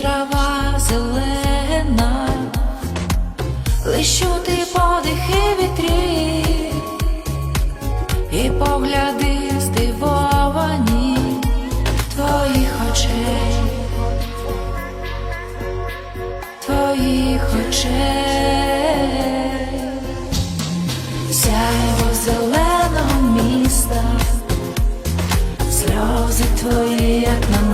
трава зелена, лиш чути подихи вітрів і погляди здивовані твоїх очей, твоїх очей, сяйво зеленого міста, сльози твої, як намисто.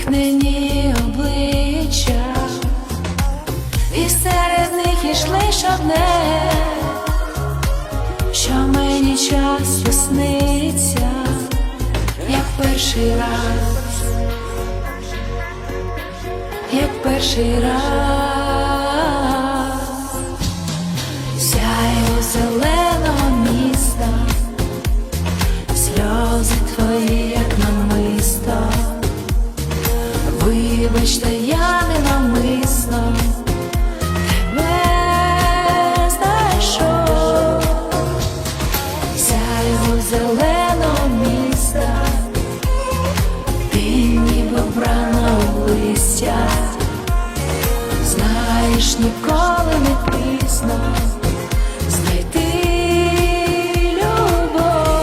Усміхнені обличчя, і серед них ішли одне, що мені часто сниться, як перший раз. Як перший раз, листя, знаєш, ніколи не пізно знайти любов.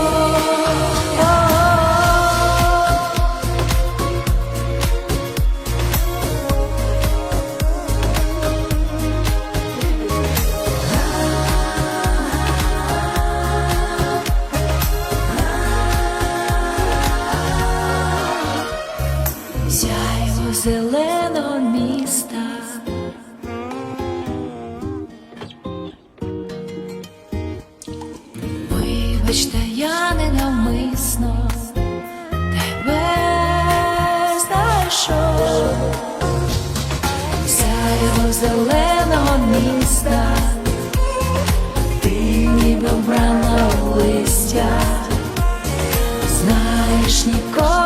Зеленого міста. Вибачте, я ненавмисно тебе знайшов. Сяйво зеленого міста, ти ніби вбрана листя, знаєш, ніколи.